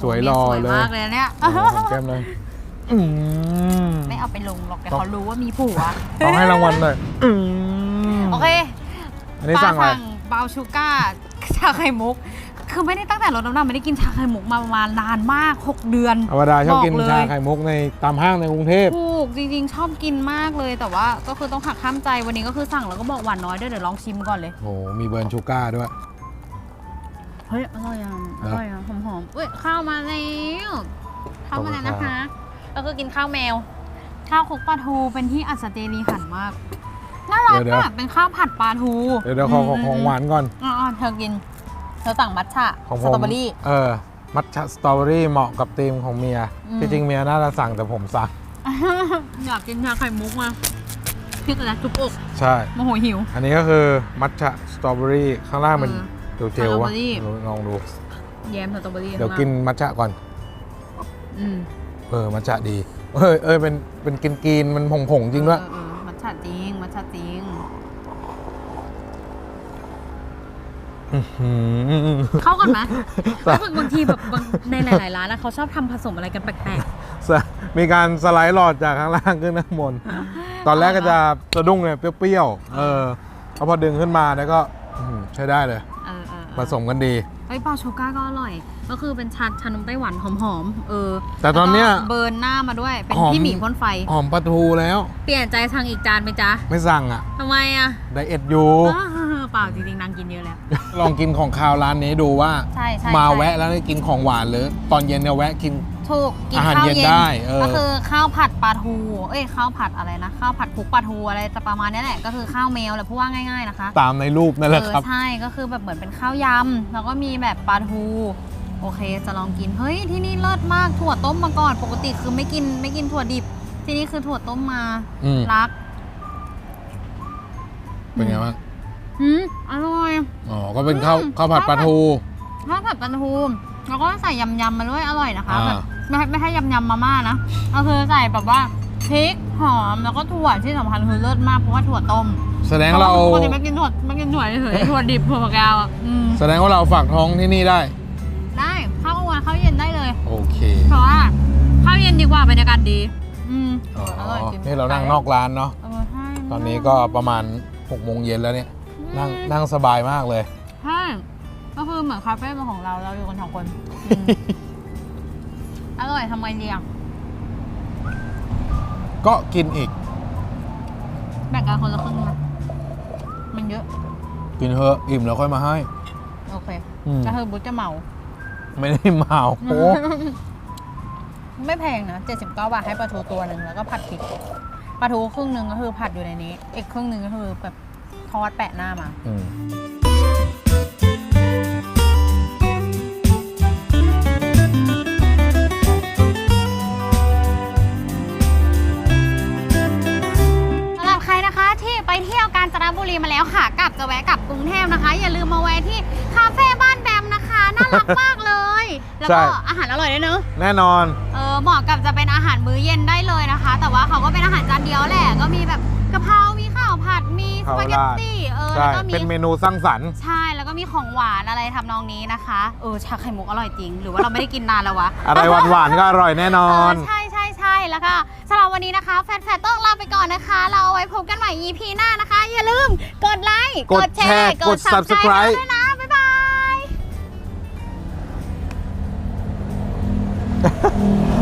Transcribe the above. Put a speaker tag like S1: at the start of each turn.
S1: สวยรอ
S2: สวย
S1: เลย
S2: มากเลยเนี่ย
S1: โอ้โหหอมแก้มเลยอืม
S2: ไม่เอาไปลงหรอกแต่เขารู้ว่ามีผัว
S1: ต้องให้รางวัลหน่อยอืม
S2: โอเค
S1: อันนี้สั่งอะไร
S2: บาวชูก้าชาไข่มุก คือไม่ได้ตั้งแต่ลดน้ำหนักไม่ได้กินชาไข่มุกมาประมาณนานมาก 6 เดือน
S1: ธรรมดาชอบกิน
S2: บอกเลย
S1: ชาไข่มุกในตามห้างในกรุงเทพ
S2: ถูกจริง ๆ ชอบกินมากเลย แต่ว่าก็คือต้องหักข้ามใจวันนี้ก็คือสั่งแล้วก็บอกหวานน้อยด้วยเดี๋ยวลองชิมก่อนเลย
S1: โอ้โหมีเบิร์นชูก้าด้วย
S2: เฮ้ยอร่อยอะอร่อยอะหอมๆเอ้ยข้าวมาแล้วข้าวมาแล้วนะคะแล้วก็กินข้าวแมว ข้าวคลุกปลาทูเป็นที่อัศเจรีขันมากน่ารัก
S1: เดี๋ยว
S2: อะเป็นข้าวผัดปลาทู
S1: เดี๋ยวเดี๋ยวขอขอของหวานก่อน
S2: อ่าๆเธอกินเธอสั่งมัทฉะ
S1: ของ
S2: ส
S1: ผม
S2: ตรอเบอรี่
S1: เออมัทฉะสตรอเบอรี่เหมาะกับธีมของเมีย
S2: อืม
S1: ที่จริงเมียน่าจะสั่งแต่ผมสั่ง
S2: อยากกินชาไข่มุกมาพี่กระดาษจุบอก
S1: ใช่
S2: โมโหหิว
S1: อันนี้ก็คือมัทฉะสตรอเบอรี่ข้างล่างเป็น
S2: เออ
S1: เจลๆวะ
S2: สตรอเบอรี่
S1: ลองดู
S2: แยมสตรอเบอรี่
S1: เดี๋ยว
S2: ข้างล่าง
S1: กินมัทฉะก่อน
S2: อืม
S1: เออมัทฉะดีเอยเอยเป็นเป็นกินกินๆมันผงผงๆจริงด้วย
S2: เออเออมัทฉะจริงมัทฉะจริง
S1: หืม
S2: เข้ากันไหม
S1: แต่
S2: รู้สึกบางทีแบบบางในหลายๆร้านนะเขาชอบทำผสมอะไรกันแปลก
S1: สะมีการสไลด์หลอดจากข้างล่างขึ้นข้างบนตอนแรกก็จะสะดุ้งเลยเปรี้ยวๆ เออแล้วพอดึงขึ้นมาแล้วก็ อื้อหือใช้ได้เลย
S2: ๆเออเออ
S1: ผสมกันดี
S2: เฮ้ยปลาชูก้าก็อร่อย ก็คือเป็นชาชานมไต้หวันหอมๆเออ
S1: แต่ตอนเนี้ย
S2: แล้วก็เบิร์นหน้ามาด้วย เป็น
S1: หอม
S2: พี่หมีพ่นไฟ
S1: หอมปลาทูแล้ว
S2: เปลี่ยนใจสั่งอีกจานไหมจ๊ะ
S1: ไม่สั่งอะ
S2: ทำไมอะ
S1: ไดเอทอยู่
S2: อ้าวเปล่าจริงๆนางกินเยอะแล้ว
S1: ลองกินของคาวร้านนี้ดูว่า
S2: ใช่ใช่
S1: มา
S2: ใช่
S1: แวะแล้วได้กินของหวานหรือ ตอนเย็นเนี่ยแวะกิน
S2: ถูกกิน
S1: อาหาร
S2: ข้าว
S1: เย็น
S2: เย็น
S1: ได้เออ
S2: ก็คือข้าวผัดปลาทู เอ้ยข้าวผัดอะไรนะข้าวผัดคลุกปลาทูอะไรจะประมาณนี้แหละก็คือข้าวแมวแหละพูดว่าง่ายๆนะคะ
S1: ตามในรูปนั่นแหละ
S2: เออ
S1: ครับ
S2: ใช่ก็คือแบบเหมือนเป็นข้าวยำแล้วก็มีแบบปลาทู โอเคจะลองกินเฮ้ยที่นี่เลิศมากถั่วต้มมาก่อนปกติคือไม่กินไม่กินถั่วดิบ ที่นี่คือถั่วต้มมา
S1: อืม
S2: รัก
S1: เป็นไงบ้าง
S2: อืมอร่อย
S1: อ๋อก็เป็นข้าว
S2: อืม
S1: ข้าวผัดปลาทู
S2: ข้าวผัดปลาทู แล้วก็ใส่ยำยำๆมาด้วยอร่อยนะคะ
S1: อ่า
S2: แบบไม่ให้ไม่ให้ยำยำมาม่านะก็คือใส่แบบว่าพริกหอมแล้วก็ถั่วที่สำคัญคือเลิศมากเพราะว่าถั่วต้ม
S1: แสดงเรา
S2: ปกติไม่กินถั่วไม่กินถั่วเฉยๆถั่วดิบถั่วฝักยาวอะอืม
S1: แสดงว่าเราฝากท้องที่นี่ได้
S2: ได้ข้าวกลางวันข้าวเย็นได้เลย
S1: โอเค
S2: เพราะว่าข้าวเย็นดีกว่าบรรยากาศดี อืม
S1: อ๋อ
S2: อร่อยจริง
S1: นี่เรานั่งนอกร้านเนาะ
S2: เออใช่
S1: ตอนนี้ก็ประมาณ6โมงเย็นแล้วเนี่ยนั่งนั่งสบายมากเลย
S2: ใช่ ก็คือเหมือนคาเฟ่เป็นของเราเราอยู่กันสองคนอืมอร่อยทำไมดีอะ
S1: ก็กินอีก
S2: แบ่งกันคนละครึ่งนะมันเยอะ
S1: กินเถอะอิ่มแล้วค่อยมาให้
S2: โอเค
S1: อืม
S2: ก็คือบุ๊จะเหมา
S1: ไม่ได้เมาโอ้
S2: ไม่แพงนะ 79 บาทให้ปลาทูตัวหนึ่งแล้วก็ผัดพริกปลาทูครึ่งหนึ่งก็คือผัดอยู่ในนี้ อีกครึ่งหนึ่งก็คือแบบทอดแปะหน้ามา
S1: อืม
S2: แล้วค่ะกลับจะแวะกลับกรุงเทพนะคะ อย่าลืมมาแวะที่คาเฟ่บ้านแบมนะคะ น่ารักมากเลย แล้วก็อาหารอร่อยด้วยเนอะ
S1: แน่นอน
S2: เออเหมาะกับจะเป็นอาหารมื้อเย็นได้เลยนะคะ แต่ว่าเขาก็เป็นอาหารจานเดียวแหละ ก็มีแบบกะเพรา มีข้าวผัด มีส
S1: ข้าว
S2: ปาเกต
S1: ราด
S2: ตี้เออ
S1: ใช่
S2: แล้วก็มี
S1: เป็นเมนูสร้างสรรค์
S2: ใช่ แล้วก็มีของหวานอะไรทำนองนี้นะคะ เออชาไข่มุกอร่อยจริง หรือว่าเราไม่ได้กินนานแล้ววะ
S1: อะไรหวานๆก็อร่อยแน่นอน
S2: เใช่ใช่ใช่ แล้วก็สำหรับวันนี้นะคะแฟนๆต้องลาไปก่อนนะคะ เราเอาไว้พบกันใหม่ EP หน้านะคะ อย่าลืมกดไลค์
S1: กดแชร์กด Subscribe
S2: ด้วยนะบ๊ายบาย
S1: เ